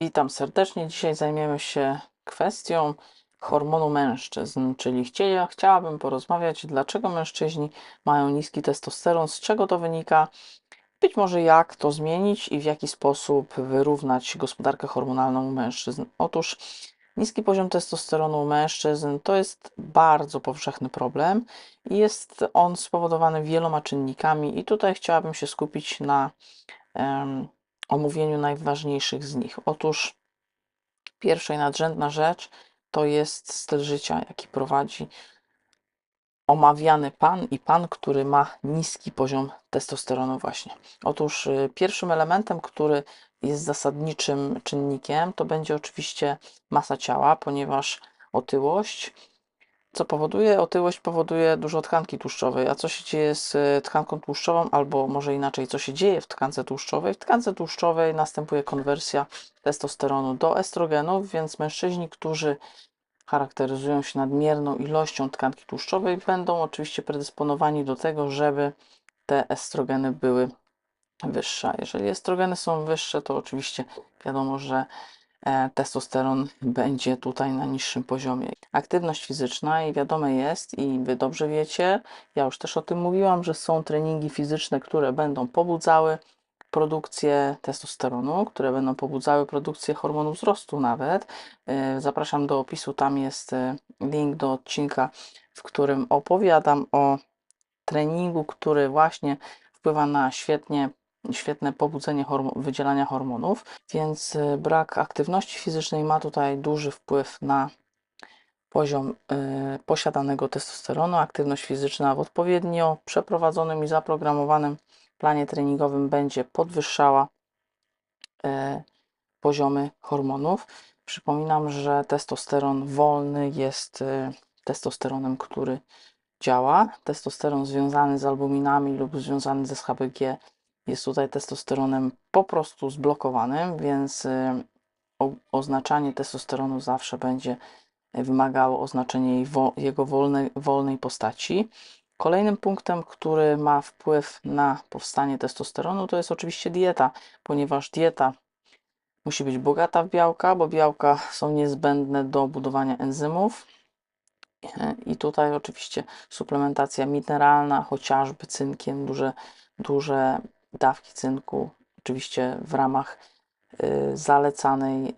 Witam serdecznie. Dzisiaj zajmiemy się kwestią hormonu mężczyzn, czyli chcieli, chciałabym porozmawiać, dlaczego mężczyźni mają niski testosteron, z czego to wynika, być może jak to zmienić i w jaki sposób wyrównać gospodarkę hormonalną u mężczyzn. Otóż niski poziom testosteronu u mężczyzn to jest bardzo powszechny problem i jest on spowodowany wieloma czynnikami i tutaj chciałabym się skupić na em, omówieniu najważniejszych z nich. Otóż pierwsza i nadrzędna rzecz to jest styl życia, jaki prowadzi omawiany pan i pan, który ma niski poziom testosteronu właśnie. Otóż y, pierwszym elementem, który jest zasadniczym czynnikiem, to będzie oczywiście masa ciała, ponieważ otyłość co powoduje? Otyłość powoduje dużo tkanki tłuszczowej. A co się dzieje z e, tkanką tłuszczową, albo może inaczej, co się dzieje w tkance tłuszczowej? W tkance tłuszczowej następuje konwersja testosteronu do estrogenów, więc mężczyźni, którzy charakteryzują się nadmierną ilością tkanki tłuszczowej, będą oczywiście predysponowani do tego, żeby te estrogeny były wyższe. Jeżeli estrogeny są wyższe, to oczywiście wiadomo, że testosteron będzie tutaj na niższym poziomie. Aktywność fizyczna i wiadome jest, i Wy dobrze wiecie, ja już też o tym mówiłam, że są treningi fizyczne, które będą pobudzały produkcję testosteronu, które będą pobudzały produkcję hormonu wzrostu nawet. E, zapraszam do opisu, tam jest e, link do odcinka, w którym opowiadam o treningu, który właśnie wpływa na świetnie świetne pobudzenie horm wydzielania hormonów, więc y, brak aktywności fizycznej ma tutaj duży wpływ na poziom y, posiadanego testosteronu. Aktywność fizyczna w odpowiednio przeprowadzonym i zaprogramowanym planie treningowym będzie podwyższała y, poziomy hormonów. Przypominam, że testosteron wolny jest y, testosteronem, który działa. Testosteron związany z albuminami lub związany ze SHBG jest tutaj testosteronem po prostu zblokowanym, więc y, oznaczanie testosteronu zawsze będzie wymagało oznaczenia jego wolnej, wolnej postaci. Kolejnym punktem, który ma wpływ na powstanie testosteronu, to jest oczywiście dieta, ponieważ dieta musi być bogata w białka, bo białka są niezbędne do budowania enzymów. I tutaj oczywiście suplementacja mineralna, chociażby cynkiem, duże, duże dawki cynku, oczywiście w ramach y, zalecanej,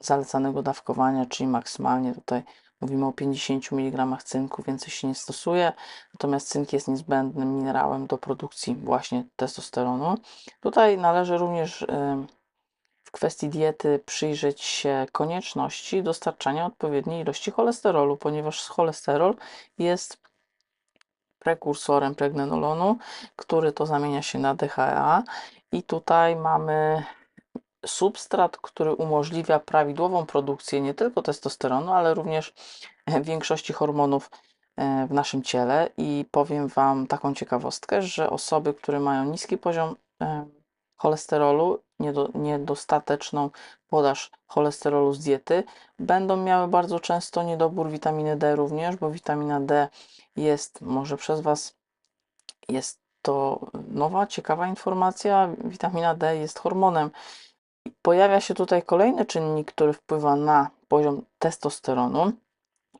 zalecanego dawkowania, czyli maksymalnie tutaj mówimy o 50 mg cynku, więcej się nie stosuje, natomiast cynk jest niezbędnym minerałem do produkcji właśnie testosteronu. Tutaj należy również w kwestii diety przyjrzeć się konieczności dostarczania odpowiedniej ilości cholesterolu, ponieważ cholesterol jest prekursorem pregnenolonu, który to zamienia się na DHA i tutaj mamy substrat, który umożliwia prawidłową produkcję nie tylko testosteronu, ale również większości hormonów e, w naszym ciele. I powiem Wam taką ciekawostkę, że osoby, które mają niski poziom e, cholesterolu, niedostateczną podaż cholesterolu z diety, będą miały bardzo często niedobór witaminy D również, bo witamina D jest, może przez Was jest to nowa, ciekawa informacja, witamina D jest hormonem. Pojawia się tutaj kolejny czynnik, który wpływa na poziom testosteronu.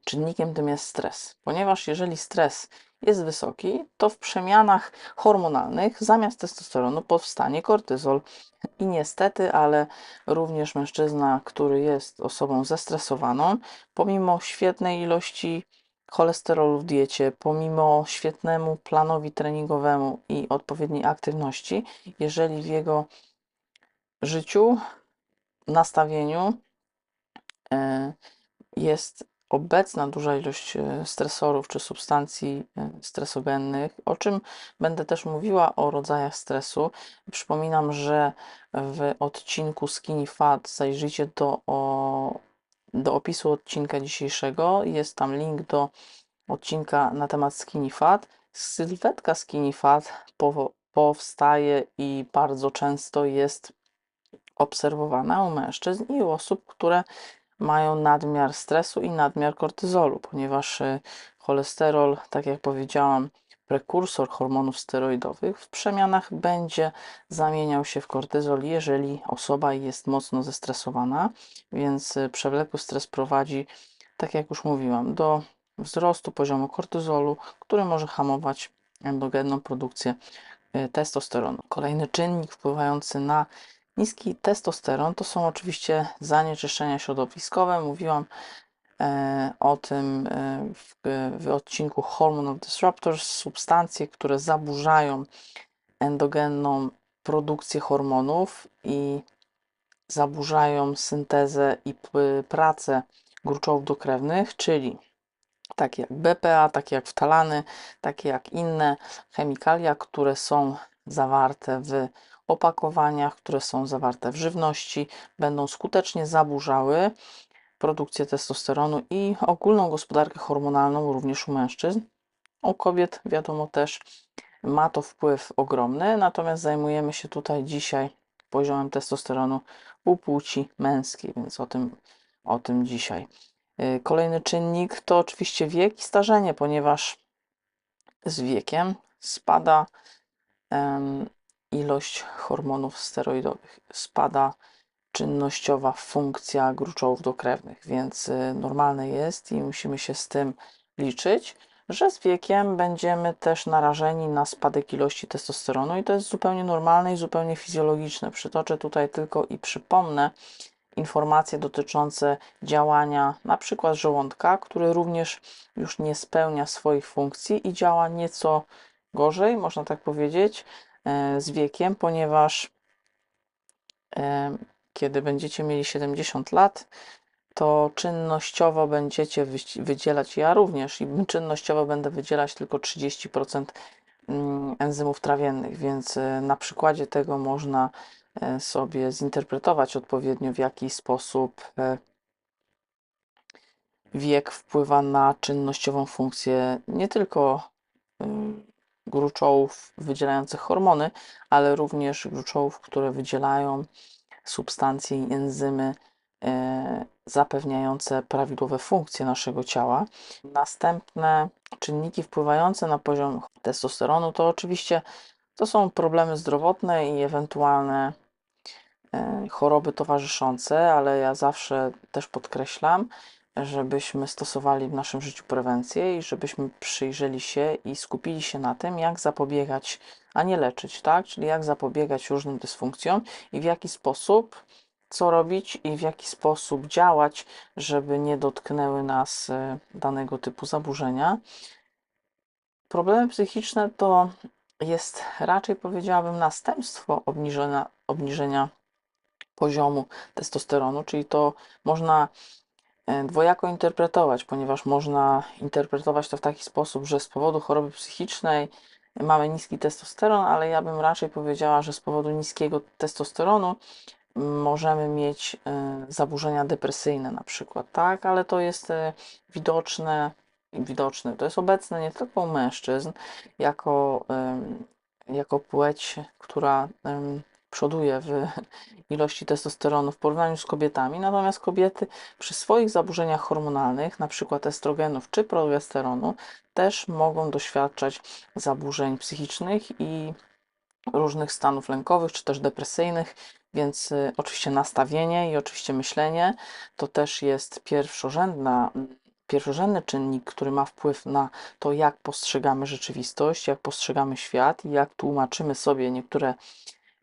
Czynnikiem tym jest stres, ponieważ jeżeli stres jest wysoki, to w przemianach hormonalnych zamiast testosteronu powstanie kortyzol. I niestety, ale również mężczyzna, który jest osobą zestresowaną, pomimo świetnej ilości cholesterolu w diecie, pomimo świetnemu planowi treningowemu i odpowiedniej aktywności, jeżeli w jego życiu, nastawieniu e, jest obecna duża ilość e, stresorów czy substancji e, stresogennych, o czym będę też mówiła o rodzajach stresu. Przypominam, że w odcinku Skinny Fat zajrzyjcie do, o, do opisu odcinka dzisiejszego. Jest tam link do odcinka na temat Skinny Fat. Sylwetka Skinny Fat powstaje i bardzo często jest obserwowana u mężczyzn i u osób, które mają nadmiar stresu i nadmiar kortyzolu, ponieważ y, cholesterol, tak jak powiedziałam, prekursor hormonów steroidowych w przemianach będzie zamieniał się w kortyzol, jeżeli osoba jest mocno zestresowana, więc y, przewlekły stres prowadzi, tak jak już mówiłam, do wzrostu poziomu kortyzolu, który może hamować endogenną produkcję y, testosteronu. Kolejny czynnik wpływający na niski testosteron to są oczywiście zanieczyszczenia środowiskowe. Mówiłam e, o tym e, w, w odcinku Hormone Disruptors, substancje, które zaburzają endogenną produkcję hormonów i zaburzają syntezę i pracę gruczołów dokrewnych, czyli takie jak BPA, takie jak wtalany, takie jak inne chemikalia, które są zawarte w opakowaniach, które są zawarte w żywności, będą skutecznie zaburzały produkcję testosteronu i ogólną gospodarkę hormonalną również u mężczyzn. U kobiet, wiadomo, też ma to wpływ ogromny, natomiast zajmujemy się tutaj dzisiaj poziomem testosteronu u płci męskiej, więc o tym, o tym dzisiaj. Y, Kolejny czynnik to oczywiście wiek i starzenie, ponieważ z wiekiem spada ilość hormonów steroidowych, spada czynnościowa funkcja gruczołów dokrewnych, więc y, normalne jest i musimy się z tym liczyć, że z wiekiem będziemy też narażeni na spadek ilości testosteronu i to jest zupełnie normalne i zupełnie fizjologiczne. Przytoczę tutaj tylko i przypomnę informacje dotyczące działania na przykład żołądka, który również już nie spełnia swoich funkcji i działa nieco gorzej, można tak powiedzieć, z wiekiem, ponieważ e, kiedy będziecie mieli 70 lat, to czynnościowo będziecie wydzielać, ja również, i czynnościowo będę wydzielać tylko 30% mm, enzymów trawiennych, więc e, na przykładzie tego można e, sobie zinterpretować odpowiednio, w jaki sposób e, wiek wpływa na czynnościową funkcję nie tylko gruczołów wydzielających hormony, ale również gruczołów, które wydzielają substancje i enzymy e, zapewniające prawidłowe funkcje naszego ciała. Następne czynniki wpływające na poziom testosteronu to oczywiście to są problemy zdrowotne i ewentualne e, choroby towarzyszące, ale ja zawsze też podkreślam, żebyśmy stosowali w naszym życiu prewencję i żebyśmy przyjrzeli się i skupili się na tym, jak zapobiegać, a nie leczyć, tak? Czyli jak zapobiegać różnym dysfunkcjom i w jaki sposób, co robić i w jaki sposób działać, żeby nie dotknęły nas e, danego typu zaburzenia. Problemy psychiczne to jest raczej powiedziałabym następstwo obniżenia, obniżenia poziomu testosteronu, czyli to można dwojako interpretować, ponieważ można interpretować to w taki sposób, że z powodu choroby psychicznej mamy niski testosteron, ale ja bym raczej powiedziała, że z powodu niskiego testosteronu możemy mieć e, zaburzenia depresyjne na przykład, tak, ale to jest e, widoczne, widoczne, to jest obecne nie tylko u mężczyzn, jako, jako płeć, która przoduje w ilości testosteronu w porównaniu z kobietami, natomiast kobiety przy swoich zaburzeniach hormonalnych, na przykład estrogenów czy progesteronu, też mogą doświadczać zaburzeń psychicznych i różnych stanów lękowych czy też depresyjnych, więc y, oczywiście nastawienie i oczywiście myślenie to też jest pierwszorzędna, pierwszorzędny czynnik, który ma wpływ na to, jak postrzegamy rzeczywistość, jak postrzegamy świat i jak tłumaczymy sobie niektóre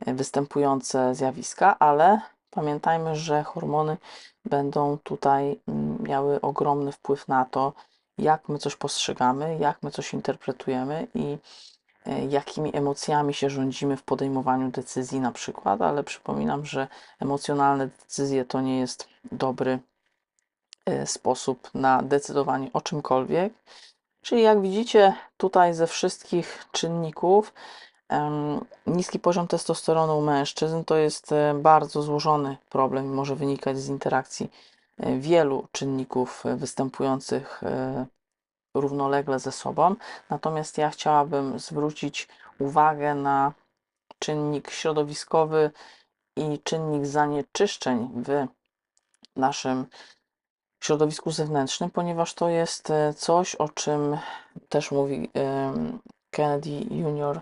występujące zjawiska, ale pamiętajmy, że hormony będą tutaj mm, miały ogromny wpływ na to, jak my coś postrzegamy, jak my coś interpretujemy i e, jakimi emocjami się rządzimy w podejmowaniu decyzji na przykład, ale przypominam, że emocjonalne decyzje to nie jest dobry e, sposób na decydowanie o czymkolwiek. Czyli jak widzicie, tutaj ze wszystkich czynników niski poziom testosteronu u mężczyzn to jest e, bardzo złożony problem i może wynikać z interakcji e, wielu czynników e, występujących równolegle ze sobą. Natomiast ja chciałabym zwrócić uwagę na czynnik środowiskowy i czynnik zanieczyszczeń w naszym środowisku zewnętrznym, ponieważ to jest coś, o czym też mówi Kennedy Jr.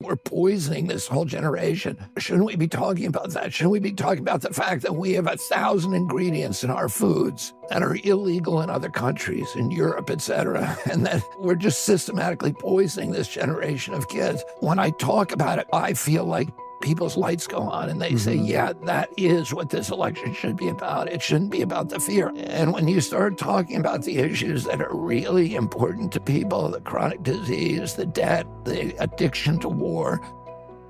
We're poisoning this whole generation. Shouldn't we be talking about that? Shouldn't we be talking about the fact that we have a thousand ingredients in our foods that are illegal in other countries, in Europe, etc., and that we're just systematically poisoning this generation of kids? When I talk about it, I feel like people's lights go on and they say, mm-hmm. yeah, that is what this election should be about. It shouldn't be about the fear. And when you start talking about the issues that are really important to people the chronic disease, the debt, the addiction to war,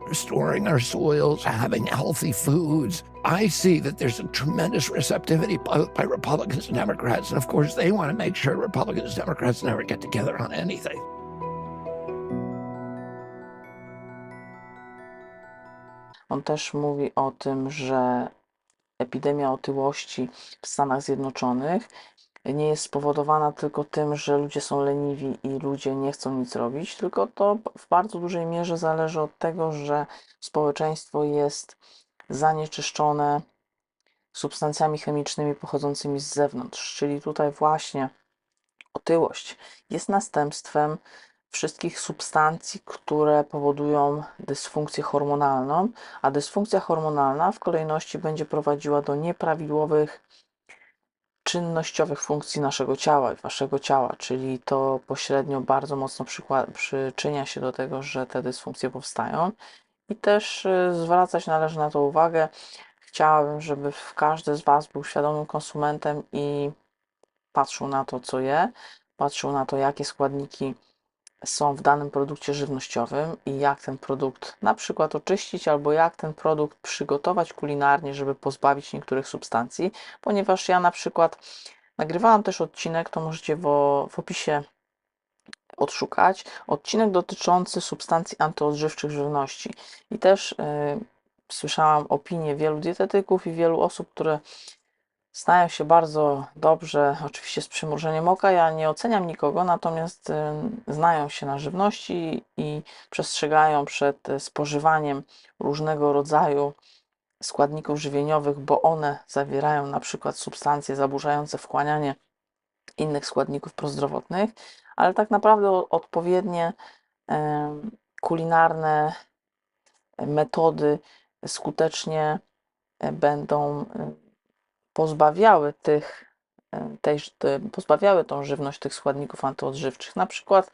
restoring our soils, having healthy foods. I see that there's a tremendous receptivity both by Republicans and Democrats. And of course, they want to make sure Republicans and Democrats never get together on anything. Też mówi o tym, że epidemia otyłości w Stanach Zjednoczonych nie jest spowodowana tylko tym, że ludzie są leniwi i ludzie nie chcą nic robić, tylko to w bardzo dużej mierze zależy od tego, że społeczeństwo jest zanieczyszczone substancjami chemicznymi pochodzącymi z zewnątrz. Czyli tutaj właśnie otyłość jest następstwem wszystkich substancji, które powodują dysfunkcję hormonalną, a dysfunkcja hormonalna w kolejności będzie prowadziła do nieprawidłowych czynnościowych funkcji naszego ciała i waszego ciała, czyli to pośrednio bardzo mocno przyczynia się do tego, że te dysfunkcje powstają. I też y, zwracać należy na to uwagę. Chciałabym, żeby każdy z Was był świadomym konsumentem i patrzył na to, co je, patrzył na to, jakie składniki są w danym produkcie żywnościowym i jak ten produkt na przykład oczyścić, albo jak ten produkt przygotować kulinarnie, żeby pozbawić niektórych substancji, ponieważ ja na przykład nagrywałam też odcinek, to możecie w, w opisie odszukać, odcinek dotyczący substancji antyodżywczych żywności. I też yy, słyszałam opinie wielu dietetyków i wielu osób, które znają się bardzo dobrze, oczywiście z przymrużeniem oka. Ja nie oceniam nikogo, natomiast y, znają się na żywności i przestrzegają przed y, spożywaniem różnego rodzaju składników żywieniowych, bo one zawierają na przykład substancje zaburzające wchłanianie innych składników prozdrowotnych, ale tak naprawdę odpowiednie kulinarne metody skutecznie e, będą pozbawiały tych, e, tej, pozbawiały tą żywność tych składników antyodżywczych. Na przykład,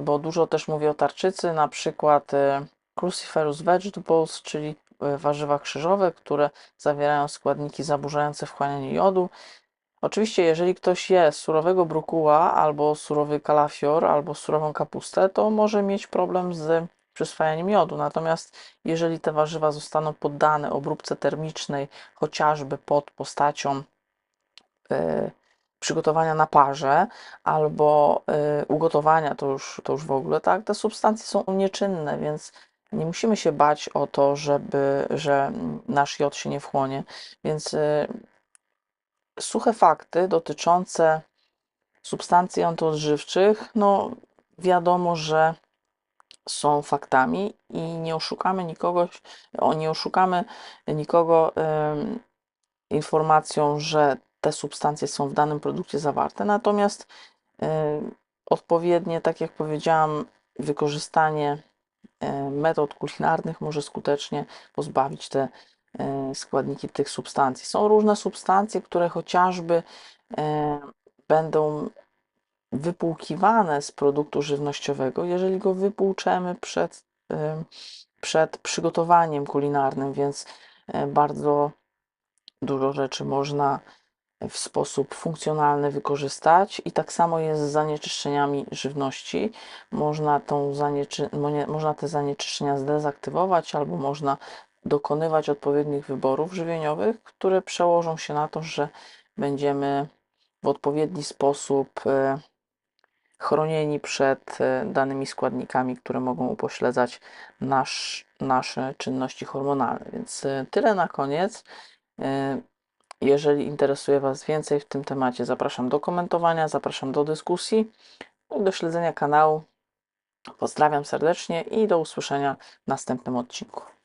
bo dużo też mówię o tarczycy, na przykład e, cruciferous vegetables, czyli e, warzywa krzyżowe, które zawierają składniki zaburzające wchłanianie jodu. Oczywiście, jeżeli ktoś je surowego brukuła, albo surowy kalafior, albo surową kapustę, to może mieć problem z przyswajaniem jodu. Natomiast jeżeli te warzywa zostaną poddane obróbce termicznej, chociażby pod postacią y, przygotowania na parze albo y, ugotowania, to już, to już w ogóle, tak, te substancje są nieczynne, więc nie musimy się bać o to, żeby, że nasz jod się nie wchłonie. Więc y, suche fakty dotyczące substancji antyodżywczych, no wiadomo, że są faktami i nie oszukamy nikogo, nie oszukamy nikogo informacją, że te substancje są w danym produkcie zawarte. Natomiast odpowiednie, tak jak powiedziałam, wykorzystanie metod kulinarnych może skutecznie pozbawić te składniki tych substancji. Są różne substancje, które chociażby będą wypłukiwane z produktu żywnościowego, jeżeli go wypłuczemy przed, przed przygotowaniem kulinarnym, więc e, bardzo dużo rzeczy można w sposób funkcjonalny wykorzystać i tak samo jest z zanieczyszczeniami żywności. Można, tą zanieczy... można te zanieczyszczenia zdezaktywować albo można dokonywać odpowiednich wyborów żywieniowych, które przełożą się na to, że będziemy w odpowiedni sposób e, chronieni przed e, danymi składnikami, które mogą upośledzać nasz, nasze czynności hormonalne. Więc e, tyle na koniec. E, jeżeli interesuje Was więcej w tym temacie, zapraszam do komentowania, zapraszam do dyskusji i do śledzenia kanału. Pozdrawiam serdecznie i do usłyszenia w następnym odcinku.